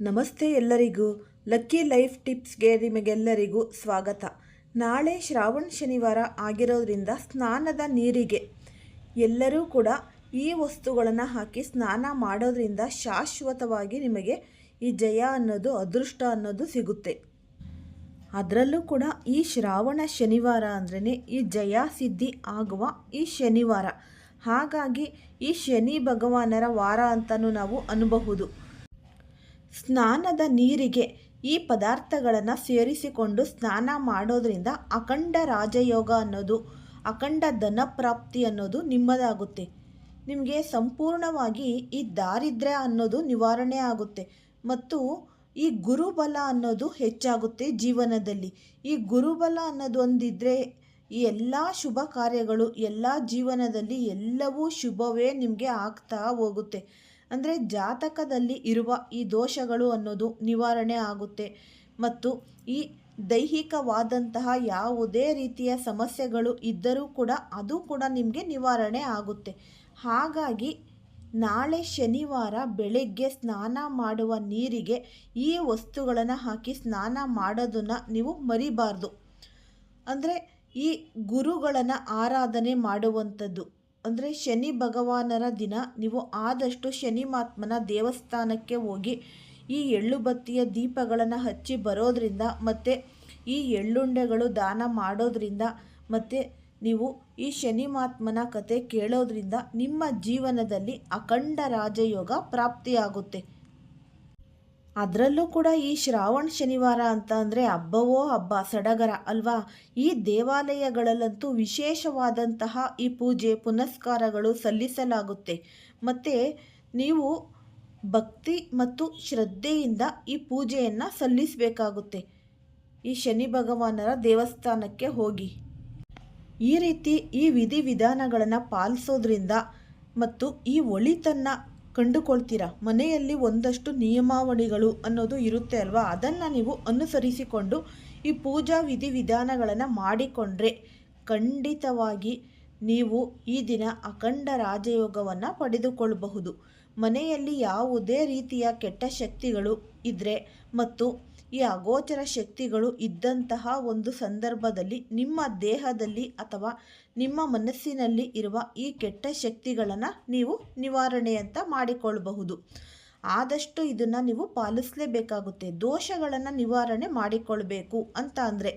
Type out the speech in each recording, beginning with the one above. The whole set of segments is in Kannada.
ನಮಸ್ತೆ ಎಲ್ಲರಿಗೂ. ಲಕ್ಕಿ ಲೈಫ್ ಟಿಪ್ಸ್ಗೆ ನಿಮಗೆಲ್ಲರಿಗೂ ಸ್ವಾಗತ. ನಾಳೆ ಶ್ರಾವಣ ಶನಿವಾರ ಆಗಿರೋದ್ರಿಂದ ಸ್ನಾನದ ನೀರಿಗೆ. ಎಲ್ಲರೂ ಕೂಡ ಈ ವಸ್ತುಗಳನ್ನು ಹಾಕಿ ಸ್ನಾನ ಮಾಡೋದ್ರಿಂದ ಶಾಶ್ವತವಾಗಿ ನಿಮಗೆ ಈ ಜಯ ಅನ್ನೋದು, ಅದೃಷ್ಟ ಅನ್ನೋದು ಸಿಗುತ್ತೆ. ಅದರಲ್ಲೂ ಕೂಡ ಈ ಶ್ರಾವಣ ಶನಿವಾರ ಅಂದ್ರೇ ಈ ಜಯ ಸಿದ್ಧಿ ಆಗುವ ಈ ಶನಿವಾರ. ಹಾಗಾಗಿ ಈ ಶನಿ ಭಗವಾನರ ವಾರ ಅಂತಲೂ ನಾವು ಅನ್ಬಹುದು. ಸ್ನಾನದ ನೀರಿಗೆ ಈ ಪದಾರ್ಥಗಳನ್ನು ಸೇರಿಸಿಕೊಂಡು ಸ್ನಾನ ಮಾಡೋದರಿಂದ ಅಖಂಡ ರಾಜಯೋಗ ಅನ್ನೋದು, ಅಖಂಡ ಧನಪ್ರಾಪ್ತಿ ಅನ್ನೋದು ನಿಮ್ಮದಾಗುತ್ತೆ. ನಿಮಗೆ ಸಂಪೂರ್ಣವಾಗಿ ಈ ದಾರಿದ್ರ್ಯ ಅನ್ನೋದು ನಿವಾರಣೆ ಆಗುತ್ತೆ. ಮತ್ತು ಈ ಗುರುಬಲ ಅನ್ನೋದು ಹೆಚ್ಚಾಗುತ್ತೆ ಜೀವನದಲ್ಲಿ. ಈ ಗುರುಬಲ ಅನ್ನೋದು ಒಂದಿದ್ರೆ ಈ ಎಲ್ಲ ಶುಭ ಕಾರ್ಯಗಳು, ಎಲ್ಲ ಜೀವನದಲ್ಲಿ ಎಲ್ಲವೂ ಶುಭವೇ ನಿಮಗೆ ಆಗ್ತಾ ಹೋಗುತ್ತೆ. ಅಂದರೆ ಜಾತಕದಲ್ಲಿ ಇರುವ ಈ ದೋಷಗಳು ಅನ್ನೋದು ನಿವಾರಣೆ ಆಗುತ್ತೆ. ಮತ್ತು ಈ ದೈಹಿಕವಾದಂತಹ ಯಾವುದೇ ರೀತಿಯ ಸಮಸ್ಯೆಗಳು ಇದ್ದರೂ ಕೂಡ ಅದು ಕೂಡ ನಿಮಗೆ ನಿವಾರಣೆ ಆಗುತ್ತೆ. ಹಾಗಾಗಿ ನಾಳೆ ಶನಿವಾರ ಬೆಳಗ್ಗೆ ಸ್ನಾನ ಮಾಡುವ ನೀರಿಗೆ ಈ ವಸ್ತುಗಳನ್ನು ಹಾಕಿ ಸ್ನಾನ ಮಾಡೋದನ್ನು ನೀವು ಮರಿಬಾರ್ದು. ಅಂದರೆ ಈ ಗುರುಗಳನ್ನು ಆರಾಧನೆ ಮಾಡುವಂಥದ್ದು. ಅಂದರೆ ಶನಿ ಭಗವಾನರ ದಿನ, ನೀವು ಆದಷ್ಟು ಶನಿ ಮಾತ್ಮನ ದೇವಸ್ಥಾನಕ್ಕೆ ಹೋಗಿ ಈ ಎಳ್ಳು ಬತ್ತಿಯ ದೀಪಗಳನ್ನು ಹಚ್ಚಿ ಬರೋದ್ರಿಂದ ಮತ್ತು ಈ ಎಳ್ಳುಂಡೆಗಳು ದಾನ ಮಾಡೋದ್ರಿಂದ ಮತ್ತು ನೀವು ಈ ಶನಿ ಮಾತ್ಮನ ಕತೆ ಕೇಳೋದ್ರಿಂದ ನಿಮ್ಮ ಜೀವನದಲ್ಲಿ ಅಖಂಡ ರಾಜಯೋಗ ಪ್ರಾಪ್ತಿಯಾಗುತ್ತೆ. ಅದರಲ್ಲೂ ಕೂಡ ಈ ಶ್ರಾವಣ ಶನಿವಾರ ಅಂತ ಅಂದರೆ ಹಬ್ಬವೋ ಹಬ್ಬ ಸಡಗರ ಅಲ್ವಾ? ಈ ದೇವಾಲಯಗಳಲ್ಲಂತೂ ವಿಶೇಷವಾದಂತಹ ಈ ಪೂಜೆ ಪುನಸ್ಕಾರಗಳು ಸಲ್ಲಿಸಲಾಗುತ್ತೆ. ಮತ್ತು ನೀವು ಭಕ್ತಿ ಮತ್ತು ಶ್ರದ್ಧೆಯಿಂದ ಈ ಪೂಜೆಯನ್ನು ಸಲ್ಲಿಸಬೇಕಾಗುತ್ತೆ. ಈ ಶನಿ ಭಗವಾನರ ದೇವಸ್ಥಾನಕ್ಕೆ ಹೋಗಿ. ಈ ರೀತಿ ಈ ವಿಧಿವಿಧಾನಗಳನ್ನು ಪಾಲಿಸೋದ್ರಿಂದ ಮತ್ತು ಈ ಒಳಿತನ್ನು ಕಂಡುಕೊಳ್ತೀರಾ? ಮನೆಯಲ್ಲಿ ಒಂದಷ್ಟು ನಿಯಮಾವಳಿಗಳು ಅನ್ನೋದು ಇರುತ್ತೆ ಅಲ್ವಾ? ಅದನ್ನು ನೀವು ಅನುಸರಿಸಿಕೊಂಡು ಈ ಪೂಜಾ ವಿಧಿವಿಧಾನಗಳನ್ನು ಮಾಡಿಕೊಂಡ್ರೆ ಖಂಡಿತವಾಗಿ ನೀವು ಈ ದಿನ ಅಖಂಡ ರಾಜಯೋಗವನ್ನು ಪಡೆದುಕೊಳ್ಳಬಹುದು ಮನೆಯಲ್ಲಿ ಯಾವುದೇ ರೀತಿಯ ಕೆಟ್ಟ ಶಕ್ತಿಗಳು ಇದ್ದರೆ ಮತ್ತು ಈ ಅಗೋಚರ ಶಕ್ತಿಗಳು ಇದ್ದಂತಹ ಒಂದು ಸಂದರ್ಭದಲ್ಲಿ ನಿಮ್ಮ ದೇಹದಲ್ಲಿ ಅಥವಾ ನಿಮ್ಮ ಮನಸ್ಸಿನಲ್ಲಿ ಇರುವ ಈ ಕೆಟ್ಟ ಶಕ್ತಿಗಳನ್ನು ನೀವು ನಿವಾರಣೆ ಅಂತ ಮಾಡಿಕೊಳ್ಳಬಹುದು. ಆದಷ್ಟು ಇದನ್ನು ನೀವು ಪಾಲಿಸಲೇಬೇಕಾಗುತ್ತೆ. ದೋಷಗಳನ್ನು ನಿವಾರಣೆ ಮಾಡಿಕೊಳ್ಬೇಕು ಅಂತ ಅಂದರೆ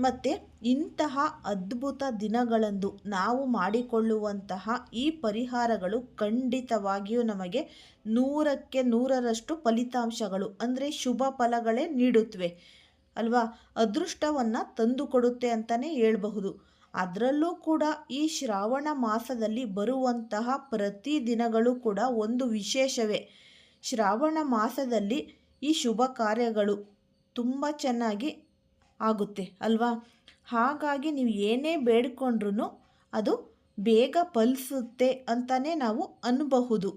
ಮತ್ತು ಇಂತಹ ಅದ್ಭುತ ದಿನಗಳಂದು ನಾವು ಮಾಡಿಕೊಳ್ಳುವಂತಹ ಈ ಪರಿಹಾರಗಳು ಖಂಡಿತವಾಗಿಯೂ ನಮಗೆ ನೂರಕ್ಕೆ ನೂರರಷ್ಟು ಫಲಿತಾಂಶಗಳು, ಅಂದರೆ ಶುಭ ಫಲಗಳೇ ನೀಡುತ್ತವೆ ಅಲ್ವಾ? ಅದೃಷ್ಟವನ್ನು ತಂದುಕೊಡುತ್ತೆ ಅಂತಲೇ ಹೇಳಬಹುದು. ಅದರಲ್ಲೂ ಕೂಡ ಈ ಶ್ರಾವಣ ಮಾಸದಲ್ಲಿ ಬರುವಂತಹ ಪ್ರತಿ ದಿನಗಳು ಕೂಡ ಒಂದು ವಿಶೇಷವೇ. ಶ್ರಾವಣ ಮಾಸದಲ್ಲಿ ಈ ಶುಭ ಕಾರ್ಯಗಳು ತುಂಬ ಚೆನ್ನಾಗಿ ಆಗುತ್ತೆ, ಅಲ್ವಾ? ಹಾಗಾಗಿ ನೀವು ಏನೇ ಬೇಡ್ಕೊಂಡ್ರೂ ಅದು ಬೇಗ ಫಲಿಸುತ್ತೆ ಅಂತಲೇ ನಾವು ಅನ್ನಬಹುದು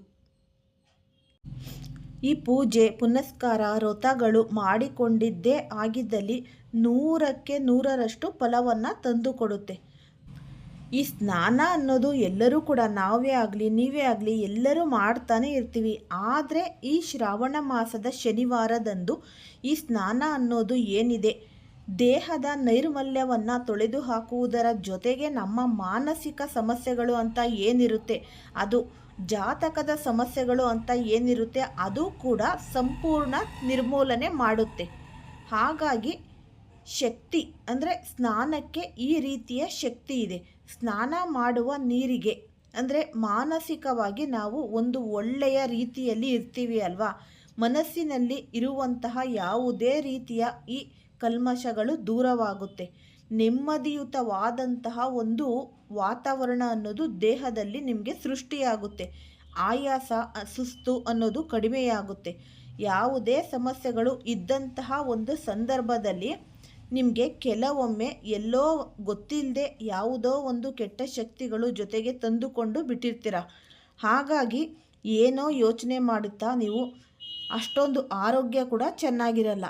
ಈ ಪೂಜೆ, ಪುನಸ್ಕಾರ, ವ್ರತಗಳು ಮಾಡಿಕೊಂಡಿದ್ದೇ ಆಗಿದ್ದಲ್ಲಿ ನೂರಕ್ಕೆ ನೂರರಷ್ಟು ಫಲವನ್ನು ತಂದುಕೊಡುತ್ತೆ. ಈ ಸ್ನಾನ ಅನ್ನೋದು ಎಲ್ಲರೂ ಕೂಡ, ನಾವೇ ಆಗಲಿ, ನೀವೇ ಆಗಲಿ, ಎಲ್ಲರೂ ಮಾಡ್ತಾನೆ ಇರ್ತೀವಿ. ಆದರೆ ಈ ಶ್ರಾವಣ ಮಾಸದ ಶನಿವಾರದಂದು ಈ ಸ್ನಾನ ಅನ್ನೋದು ಏನಿದೆ? ದೇಹದ ನೈರ್ಮಲ್ಯವನ್ನು ತೊಳೆದು ಹಾಕುವುದರ ಜೊತೆಗೆ ನಮ್ಮ ಮಾನಸಿಕ ಸಮಸ್ಯೆಗಳು ಅಂತ ಏನಿರುತ್ತೆ? ಅದು ಜಾತಕದ ಸಮಸ್ಯೆಗಳು ಅಂತ ಏನಿರುತ್ತೆ? ಅದು ಕೂಡ ಸಂಪೂರ್ಣ ನಿರ್ಮೂಲನೆ ಮಾಡುತ್ತೆ. ಹಾಗಾಗಿ ಶಕ್ತಿ ಅಂದರೆ ಸ್ನಾನಕ್ಕೆ ಈ ರೀತಿಯ ಶಕ್ತಿ ಇದೆ. ಸ್ನಾನ ಮಾಡುವ ನೀರಿಗೆ ಅಂದರೆ ಮಾನಸಿಕವಾಗಿ ನಾವು ಒಂದು ಒಳ್ಳೆಯ ರೀತಿಯಲ್ಲಿ ಇರ್ತೀವಿ ಅಲ್ವಾ? ಮನಸ್ಸಿನಲ್ಲಿ ಇರುವಂತಹ ಯಾವುದೇ ರೀತಿಯ ಈ ಕಲ್ಮಶಗಳು ದೂರವಾಗುತ್ತೆ. ನೆಮ್ಮದಿಯುತವಾದಂತಹ ಒಂದು ವಾತಾವರಣ ಅನ್ನೋದು ದೇಹದಲ್ಲಿ ನಿಮಗೆ ಸೃಷ್ಟಿಯಾಗುತ್ತೆ. ಆಯಾಸ, ಸುಸ್ತು ಅನ್ನೋದು ಕಡಿಮೆಯಾಗುತ್ತೆ. ಯಾವುದೇ ಸಮಸ್ಯೆಗಳು ಇದ್ದಂತಹ ಒಂದು ಸಂದರ್ಭದಲ್ಲಿ ನಿಮಗೆ ಕೆಲವೊಮ್ಮೆ ಎಲ್ಲೋ ಗೊತ್ತಿಲ್ಲದೆ ಯಾವುದೋ ಒಂದು ಕೆಟ್ಟ ಶಕ್ತಿಗಳು ಜೊತೆಗೆ ತಂದುಕೊಂಡು ಬಿಟ್ಟಿರ್ತೀರ. ಹಾಗಾಗಿ ಏನೋ ಯೋಚನೆ ಮಾಡುತ್ತಾ ನೀವು ಅಷ್ಟೊಂದು ಆರೋಗ್ಯ ಕೂಡ ಚೆನ್ನಾಗಿರಲ್ಲ.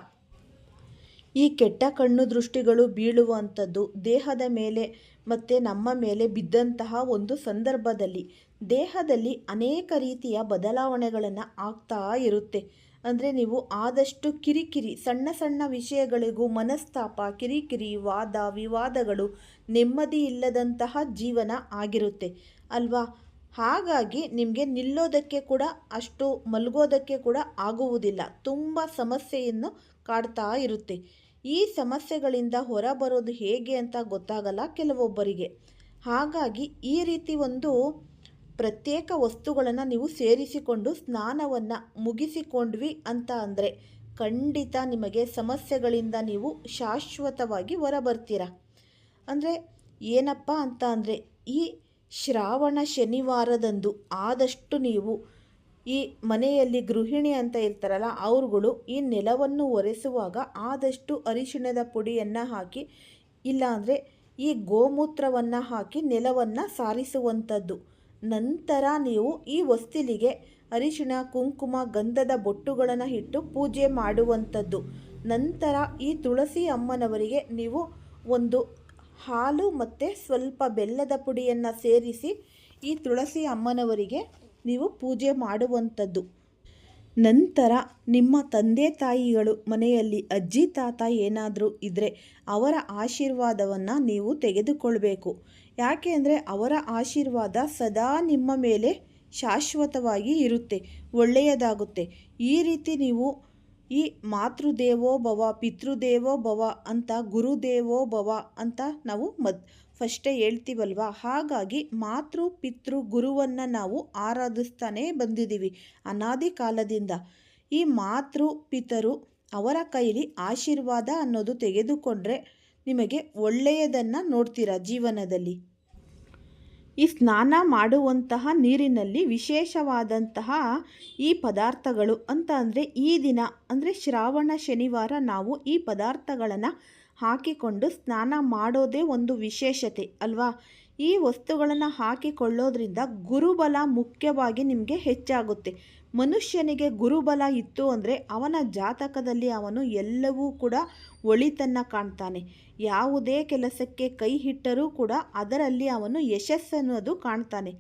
ಈ ಕೆಟ್ಟ ಕಣ್ಣು ದೃಷ್ಟಿಗಳು ಬೀಳುವಂಥದ್ದು ದೇಹದ ಮೇಲೆ ಮತ್ತು ನಮ್ಮ ಮೇಲೆ ಬಿದ್ದಂತಹ ಒಂದು ಸಂದರ್ಭದಲ್ಲಿ. ದೇಹದಲ್ಲಿ ಅನೇಕ ರೀತಿಯ ಬದಲಾವಣೆಗಳನ್ನು ಆಗ್ತಾ ಇರುತ್ತೆ. ಅಂದರೆ ನೀವು ಆದಷ್ಟು ಕಿರಿಕಿರಿ, ಸಣ್ಣ ಸಣ್ಣ ವಿಷಯಗಳಿಗೂ ಮನಸ್ತಾಪ, ಕಿರಿಕಿರಿ, ವಾದ, ವಿವಾದಗಳು ನೆಮ್ಮದಿ ಇಲ್ಲದಂತಹ ಜೀವನ ಆಗಿರುತ್ತೆ. ಅಲ್ವಾ? ಹಾಗಾಗಿ ನಿಮಗೆ ನಿಲ್ಲೋದಕ್ಕೆ ಕೂಡ ಅಷ್ಟು ಮಲಗೋದಕ್ಕೆ ಕೂಡ ಆಗುವುದಿಲ್ಲ. ತುಂಬ ಸಮಸ್ಯೆಯನ್ನು ಕಾಡ್ತಾ ಇರುತ್ತೆ. ಈ ಸಮಸ್ಯೆಗಳಿಂದ ಹೊರಬರೋದು ಹೇಗೆ ಅಂತ ಗೊತ್ತಾಗಲ್ಲ ಕೆಲವೊಬ್ಬರಿಗೆ. ಹಾಗಾಗಿ ಈ ರೀತಿ ಒಂದು ಪ್ರತ್ಯೇಕ ವಸ್ತುಗಳನ್ನು ನೀವು ಸೇರಿಸಿಕೊಂಡು ಸ್ನಾನವನ್ನು ಮುಗಿಸಿಕೊಂಡ್ವಿ ಅಂತ ಅಂದರೆ ಖಂಡಿತ ನಿಮಗೆ ಸಮಸ್ಯೆಗಳಿಂದ ನೀವು ಶಾಶ್ವತವಾಗಿ ಹೊರಬರ್ತೀರ. ಅಂದರೆ ಏನಪ್ಪ ಅಂತ ಅಂದರೆ ಈ ಶ್ರಾವಣ ಶನಿವಾರದಂದು ಆದಷ್ಟು ನೀವು ಈ ಮನೆಯಲ್ಲಿ ಗೃಹಿಣಿ ಅಂತ ಇರ್ತಾರಲ್ಲ, ಅವ್ರುಗಳು ಈ ನೆಲವನ್ನು ಒರೆಸುವಾಗ ಆದಷ್ಟು ಅರಿಶಿಣದ ಪುಡಿಯನ್ನು ಹಾಕಿ, ಇಲ್ಲಾಂದರೆ ಈ ಗೋಮೂತ್ರವನ್ನು ಹಾಕಿ ನೆಲವನ್ನು ಸಾರಿಸುವಂಥದ್ದು. ನಂತರ ನೀವು ಈ ಹೊಸ್ತಿಲಿಗೆ ಅರಿಶಿಣ, ಕುಂಕುಮ, ಗಂಧದ ಬೊಟ್ಟುಗಳನ್ನು ಇಟ್ಟು ಪೂಜೆ ಮಾಡುವಂಥದ್ದು. ನಂತರ ಈ ತುಳಸಿ ಅಮ್ಮನವರಿಗೆ ನೀವು ಒಂದು ಹಾಲು ಮತ್ತು ಸ್ವಲ್ಪ ಬೆಲ್ಲದ ಪುಡಿಯನ್ನು ಸೇರಿಸಿ ಈ ತುಳಸಿ ಅಮ್ಮನವರಿಗೆ ನೀವು ಪೂಜೆ ಮಾಡುವಂಥದ್ದು. ನಂತರ ನಿಮ್ಮ ತಂದೆ ತಾಯಿಗಳು ಮನೆಯಲ್ಲಿ ಅಜ್ಜಿ ತಾತ ಏನಾದರೂ ಇದ್ದರೆ ಅವರ ಆಶೀರ್ವಾದವನ್ನು ನೀವು ತೆಗೆದುಕೊಳ್ಬೇಕು. ಯಾಕೆ ಅಂದರೆ ಅವರ ಆಶೀರ್ವಾದ ಸದಾ ನಿಮ್ಮ ಮೇಲೆ ಶಾಶ್ವತವಾಗಿ ಇರುತ್ತೆ, ಒಳ್ಳೆಯದಾಗುತ್ತೆ. ಈ ರೀತಿ ನೀವು ಈ ಮಾತೃದೇವೋ ಭವ, ಪಿತೃದೇವೋ ಭವ ಅಂತ ಗುರುದೇವೋ ಭವ ಅಂತ ನಾವು ಮದ್ ಫಸ್ಟೇ ಹೇಳ್ತೀವಲ್ವ? ಹಾಗಾಗಿ ಮಾತೃ, ಪಿತೃ ಗುರುವನ್ನು ನಾವು ಆರಾಧಿಸ್ತಾನೇ ಬಂದಿದ್ದೀವಿ ಅನಾದಿ ಕಾಲದಿಂದ. ಈ ಮಾತೃ, ಪಿತರು ಅವರ ಕೈಲಿ ಆಶೀರ್ವಾದ ಅನ್ನೋದು ತೆಗೆದುಕೊಂಡ್ರೆ ನಿಮಗೆ ಒಳ್ಳೆಯದನ್ನು ನೋಡ್ತೀರಾ ಜೀವನದಲ್ಲಿ? ಈ ಸ್ನಾನ ಮಾಡುವಂತಹ ನೀರಿನಲ್ಲಿ ವಿಶೇಷವಾದಂತಹ ಈ ಪದಾರ್ಥಗಳು ಅಂತ ಅಂದರೆ ಈ ದಿನ ಅಂದರೆ ಶ್ರಾವಣ, ಶನಿವಾರ ನಾವು ಈ ಪದಾರ್ಥಗಳನ್ನು ಹಾಕಿಕೊಂಡು ಸ್ನಾನ ಮಾಡೋದೇ ಒಂದು ವಿಶೇಷತೆ ಅಲ್ವಾ? ಈ ವಸ್ತುಗಳನ್ನು ಹಾಕಿಕೊಳ್ಳೋದ್ರಿಂದ ಗುರುಬಲ ಮುಖ್ಯವಾಗಿ ನಿಮಗೆ ಹೆಚ್ಚಾಗುತ್ತೆ. ಮನುಷ್ಯನಿಗೆ ಗುರುಬಲ ಇತ್ತು ಅಂದರೆ ಅವನ ಜಾತಕದಲ್ಲಿ ಅವನು ಎಲ್ಲವೂ ಕೂಡ ಒಳಿತನ್ನು ಕಾಣ್ತಾನೆ. ಯಾವುದೇ ಕೆಲಸಕ್ಕೆ ಕೈ ಇಟ್ಟರೂ ಕೂಡ ಅದರಲ್ಲಿ ಅವನು ಯಶಸ್ಸನ್ನೋದು ಕಾಣ್ತಾನೆ.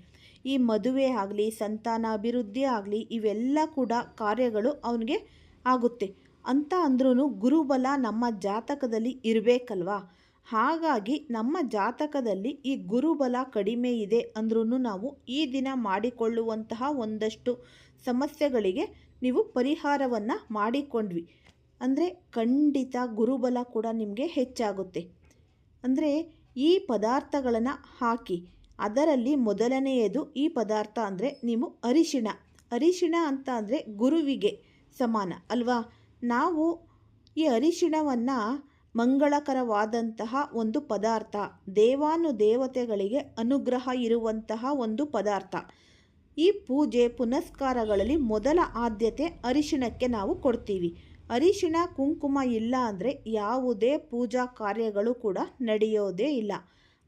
ಈ ಮದುವೆ ಆಗಲಿ, ಸಂತಾನ ಅಭಿವೃದ್ಧಿ ಆಗಲಿ, ಇವೆಲ್ಲ ಕೂಡ ಕಾರ್ಯಗಳು ಅವನಿಗೆ ಆಗುತ್ತೆ. ಅಂತ ಅಂದ್ರೂ ಗುರುಬಲ ನಮ್ಮ ಜಾತಕದಲ್ಲಿ ಇರಬೇಕಲ್ವಾ? ಹಾಗಾಗಿ ನಮ್ಮ ಜಾತಕದಲ್ಲಿ ಈ ಗುರುಬಲ ಕಡಿಮೆ ಇದೆ ಅಂದ್ರೂ ನಾವು ಈ ದಿನ ಮಾಡಿಕೊಳ್ಳುವಂತಹ ಒಂದಷ್ಟು ಸಮಸ್ಯೆಗಳಿಗೆ ನೀವು ಪರಿಹಾರವನ್ನು ಮಾಡಿಕೊಂಡ್ವಿ. ಅಂದರೆ ಖಂಡಿತ ಗುರುಬಲ ಕೂಡ ನಿಮಗೆ ಹೆಚ್ಚಾಗುತ್ತೆ. ಅಂದರೆ ಈ ಪದಾರ್ಥಗಳನ್ನು ಹಾಕಿ, ಅದರಲ್ಲಿ ಮೊದಲನೆಯದು ಈ ಪದಾರ್ಥ ಅಂದರೆ ನೀವು ಅರಿಶಿಣ. ಅರಿಶಿಣ ಅಂತ ಅಂದರೆ ಗುರುವಿಗೆ ಸಮಾನ ಅಲ್ವಾ? ನಾವು ಈ ಅರಿಶಿಣವನ್ನು ಮಂಗಳಕರವಾದಂತಹ ಒಂದು ಪದಾರ್ಥ. ದೇವಾನು ದೇವತೆಗಳಿಗೆ ಅನುಗ್ರಹ ಇರುವಂತಹ ಒಂದು ಪದಾರ್ಥ. ಈ ಪೂಜೆ ಪುನಸ್ಕಾರಗಳಲ್ಲಿ ಮೊದಲ ಆದ್ಯತೆ ಅರಿಶಿಣಕ್ಕೆ ನಾವು ಕೊಡ್ತೀವಿ. ಅರಿಶಿಣ, ಕುಂಕುಮ ಇಲ್ಲ ಅಂದರೆ ಯಾವುದೇ ಪೂಜಾ ಕಾರ್ಯಗಳು ಕೂಡ ನಡೆಯೋದೇ ಇಲ್ಲ.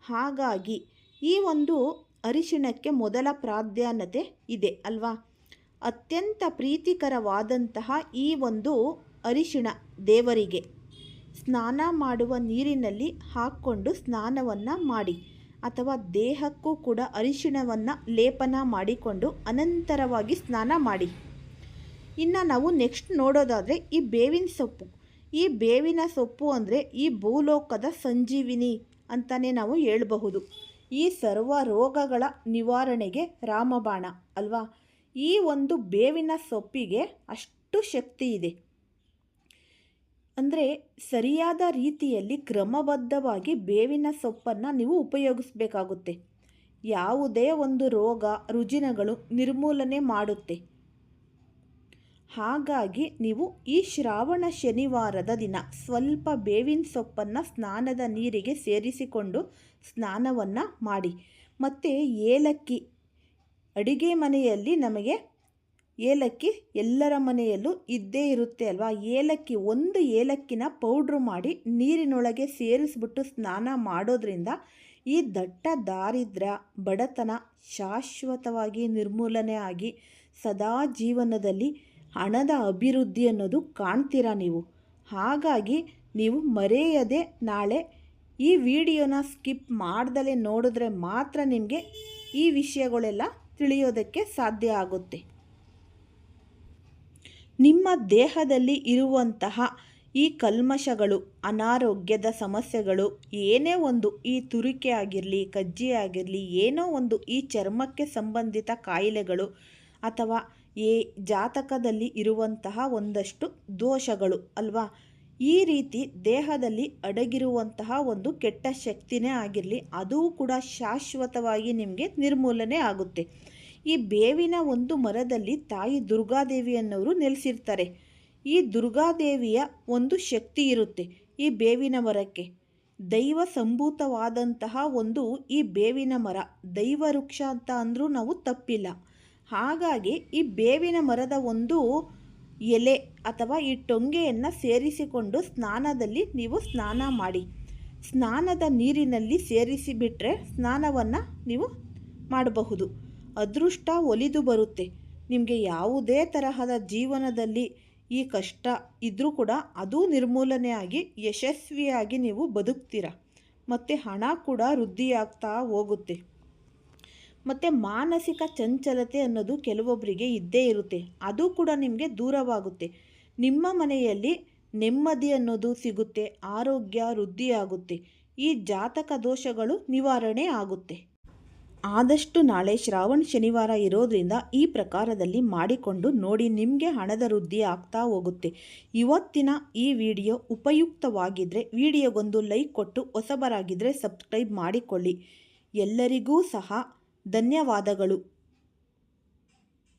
ಹಾಗಾಗಿ ಈ ಒಂದು ಅರಿಶಿಣಕ್ಕೆ ಮೊದಲ ಪ್ರಾಧಾನ್ಯತೆ ಇದೆ ಅಲ್ವಾ? ಅತ್ಯಂತ ಪ್ರೀತಿಕರವಾದಂತಹ ಈ ಒಂದು ಅರಿಶಿಣ ದೇವರಿಗೆ. ಸ್ನಾನ ಮಾಡುವ ನೀರಿನಲ್ಲಿ ಹಾಕ್ಕೊಂಡು ಸ್ನಾನವನ್ನು ಮಾಡಿ ಅಥವಾ ದೇಹಕ್ಕೂ ಕೂಡ ಅರಿಶಿಣವನ್ನು ಲೇಪನ ಮಾಡಿಕೊಂಡು ಅನಂತರವಾಗಿ ಸ್ನಾನ ಮಾಡಿ. ಇನ್ನು ನಾವು ನೆಕ್ಸ್ಟ್ ನೋಡೋದಾದರೆ ಈ ಬೇವಿನ ಸೊಪ್ಪು. ಈ ಬೇವಿನ ಸೊಪ್ಪು ಅಂದರೆ ಈ ಭೂಲೋಕದ ಸಂಜೀವಿನಿ ಅಂತಲೇ ನಾವು ಹೇಳಬಹುದು. ಈ ಸರ್ವ ರೋಗಗಳ ನಿವಾರಣೆಗೆ ರಾಮಬಾಣ ಅಲ್ವಾ? ಈ ಒಂದು ಬೇವಿನ ಸೊಪ್ಪಿಗೆ ಅಷ್ಟು ಶಕ್ತಿ ಇದೆ. ಅಂದರೆ ಸರಿಯಾದ ರೀತಿಯಲ್ಲಿ ಕ್ರಮಬದ್ಧವಾಗಿ ಬೇವಿನ ಸೊಪ್ಪನ್ನು ನೀವು ಉಪಯೋಗಿಸಬೇಕಾಗುತ್ತೆ. ಯಾವುದೇ ಒಂದು ರೋಗ, ರುಜಿನಗಳು ನಿರ್ಮೂಲನೆ ಮಾಡುತ್ತೆ. ಹಾಗಾಗಿ ನೀವು ಈ ಶ್ರಾವಣ ಶನಿವಾರದ ದಿನ ಸ್ವಲ್ಪ ಬೇವಿನ ಸೊಪ್ಪನ್ನು ಸ್ನಾನದ ನೀರಿಗೆ ಸೇರಿಸಿಕೊಂಡು ಸ್ನಾನವನ್ನು ಮಾಡಿ. ಮತ್ತು ಏಲಕ್ಕಿ, ಅಡಿಗೆ ಮನೆಯಲ್ಲಿ ನಮಗೆ ಏಲಕ್ಕಿ ಎಲ್ಲರ ಮನೆಯಲ್ಲೂ ಇದ್ದೇ ಇರುತ್ತೆ ಅಲ್ವಾ? ಏಲಕ್ಕಿ, ಒಂದು ಏಲಕ್ಕಿನ ಪೌಡ್ರ್ ಮಾಡಿ ನೀರಿನೊಳಗೆ ಸೇರಿಸ್ಬಿಟ್ಟು ಸ್ನಾನ ಮಾಡೋದ್ರಿಂದ ಈ ದಟ್ಟ ದಾರಿದ್ರ ಬಡತನ ಶಾಶ್ವತವಾಗಿ ನಿರ್ಮೂಲನೆ ಆಗಿ ಸದಾ ಜೀವನದಲ್ಲಿ ಹಣದ ಅಭಿವೃದ್ಧಿ ಅನ್ನೋದು ಕಾಣ್ತೀರಾ ನೀವು? ಹಾಗಾಗಿ ನೀವು ಮರೆಯದೆ ನಾಳೆ ಈ ವಿಡಿಯೋನ ಸ್ಕಿಪ್ ಮಾಡ್ದಲೇ ನೋಡಿದ್ರೆ ಮಾತ್ರ ನಿಮಗೆ ಈ ವಿಷಯಗಳೆಲ್ಲ ತಿಳಿಯೋದಕ್ಕೆ ಸಾಧ್ಯ ಆಗುತ್ತೆ. ನಿಮ್ಮ ದೇಹದಲ್ಲಿ ಇರುವಂತಹ ಈ ಕಲ್ಮಶಗಳು, ಅನಾರೋಗ್ಯದ ಸಮಸ್ಯೆಗಳು, ಏನೇ ಒಂದು ಈ ತುರಿಕೆ ಆಗಿರಲಿ, ಕಜ್ಜಿ ಆಗಿರಲಿ, ಏನೋ ಒಂದು ಈ ಚರ್ಮಕ್ಕೆ ಸಂಬಂಧಿತ ಕಾಯಿಲೆಗಳು ಅಥವಾ ಈ ಜಾತಕದಲ್ಲಿ ಇರುವಂತಹ ಒಂದಷ್ಟು ದೋಷಗಳು, ಅಲ್ವಾ? ಈ ರೀತಿ ದೇಹದಲ್ಲಿ ಅಡಗಿರುವಂತಹ ಒಂದು ಕೆಟ್ಟ ಶಕ್ತಿನೇ ಆಗಿರಲಿ, ಅದು ಕೂಡ ಶಾಶ್ವತವಾಗಿ ನಿಮಗೆ ನಿರ್ಮೂಲನೆ ಆಗುತ್ತೆ. ಈ ಬೇವಿನ ಒಂದು ಮರದಲ್ಲಿ ತಾಯಿ ದುರ್ಗಾದೇವಿಯನ್ನವರು ನೆಲೆಸಿರ್ತಾರೆ. ಈ ದುರ್ಗಾದೇವಿಯ ಒಂದು ಶಕ್ತಿ ಇರುತ್ತೆ ಈ ಬೇವಿನ ಮರಕ್ಕೆ. ದೈವ ಸಂಭೂತವಾದಂತಹ ಒಂದು ಈ ಬೇವಿನ ಮರ, ದೈವ ವೃಕ್ಷ ಅಂತ ಅಂದರೂ ನಾವು ತಪ್ಪಿಲ್ಲ. ಹಾಗಾಗಿ ಈ ಬೇವಿನ ಮರದ ಒಂದು ಎಲೆ ಅಥವಾ ಈ ಟೊಂಗೆಯನ್ನು ಸೇರಿಸಿಕೊಂಡು ಸ್ನಾನದಲ್ಲಿ ನೀವು ಸ್ನಾನ ಮಾಡಿ. ಸ್ನಾನದ ನೀರಿನಲ್ಲಿ ಸೇರಿಸಿಬಿಟ್ರೆ ಸ್ನಾನವನ್ನು ನೀವು ಮಾಡಬಹುದು. ಅದೃಷ್ಟ ಒಲಿದು ಬರುತ್ತೆ. ನಿಮಗೆ ಯಾವುದೇ ತರಹದ ಜೀವನದಲ್ಲಿ ಈ ಕಷ್ಟ ಇದ್ದರೂ ಕೂಡ ಅದು ನಿರ್ಮೂಲನೆ ಆಗಿ, ಯಶಸ್ವಿಯಾಗಿ ನೀವು ಬದುಕ್ತೀರ. ಮತ್ತು ಹಣ ಕೂಡ ವೃದ್ಧಿಯಾಗ್ತಾ ಹೋಗುತ್ತೆ. ಮತ್ತು ಮಾನಸಿಕ ಚಂಚಲತೆ ಅನ್ನೋದು ಕೆಲವೊಬ್ಬರಿಗೆ ಇದ್ದೇ ಇರುತ್ತೆ. ಅದು ಕೂಡ ನಿಮಗೆ ದೂರವಾಗುತ್ತೆ. ನಿಮ್ಮ ಮನೆಯಲ್ಲಿ ನೆಮ್ಮದಿ ಅನ್ನೋದು ಸಿಗುತ್ತೆ, ಆರೋಗ್ಯ ವೃದ್ಧಿಯಾಗುತ್ತೆ. ಈ ಜಾತಕ ದೋಷಗಳು ನಿವಾರಣೆ ಆಗುತ್ತೆ. ಆದಷ್ಟು ನಾಳೆ ಶ್ರಾವಣ ಶನಿವಾರ ಇರೋದ್ರಿಂದ ಈ ಪ್ರಕಾರದಲ್ಲಿ ಮಾಡಿಕೊಂಡು ನೋಡಿ ನಿಮಗೆ ಹಣದ ವೃದ್ಧಿ ಆಗ್ತಾ ಹೋಗುತ್ತೆ. ಇವತ್ತಿನ ಈ ವಿಡಿಯೋ ಉಪಯುಕ್ತವಾಗಿದ್ದರೆ ವಿಡಿಯೋಗೊಂದು ಲೈಕ್ ಕೊಟ್ಟು ಹೊಸಬರಾಗಿದ್ದರೆ ಸಬ್ಸ್ಕ್ರೈಬ್ ಮಾಡಿಕೊಳ್ಳಿ. ಎಲ್ಲರಿಗೂ ಸಹ ಧನ್ಯವಾದಗಳು.